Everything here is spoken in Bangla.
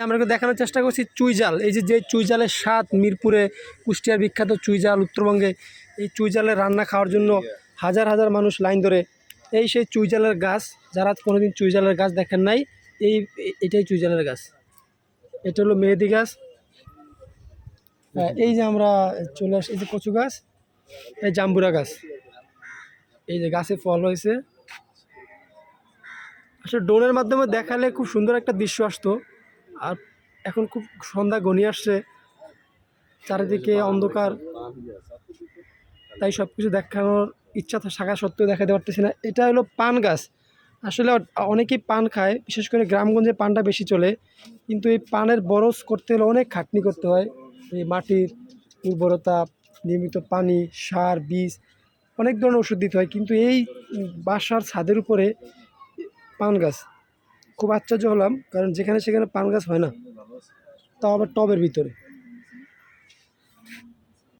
আমরা একটু দেখানোর চেষ্টা করছি চুইজাল। এই যে যে চুইজালের স্বাদ মিরপুরে কুষ্টিয়ার বিখ্যাত চুইজাল উত্তরবঙ্গে এই চুইজালের রান্না খাওয়ার জন্য হাজার হাজার মানুষ লাইন ধরে। এই সেই চুইজালের গাছ যারা কোনোদিন চুইজালের গাছ দেখেন নাই এই এটাই চুইজালের গাছ। এটা হলো মেহেদি গাছ। হ্যাঁ, এই যে আমরা চলে আসি এই যে কচু গাছ এই জাম্বুরা গাছ। এই যে গাছে ফল হয়েছে। আসলে ড্রোনের মাধ্যমে দেখালে খুব সুন্দর একটা দৃশ্য আসতো। আর এখন খুব সন্ধ্যা ঘনিয়ে আসছে, চারিদিকে অন্ধকার। তাই সব কিছু দেখানোর ইচ্ছা থাকা সত্ত্বেও দেখাতে পারতেছি না। এটা হলো পান গাছ। আসলে অনেকেই পান খায়, বিশেষ করে গ্রামগঞ্জে পানটা বেশি চলে। কিন্তু এই পানের বরস করতে হলে অনেক খাটনি করতে হয়। এই মাটির উর্বরতা, নিয়মিত পানি, সার, বীজ, অনেক ধরনের ওষুধ দিতে হয়। কিন্তু এই বাসার ছাদের উপরে পান গাছ। খুব আশ্চর্য হলাম কারণ যেখানে সেখানে পান গাছ হয় না। তাও আবার টবের ভিতরে।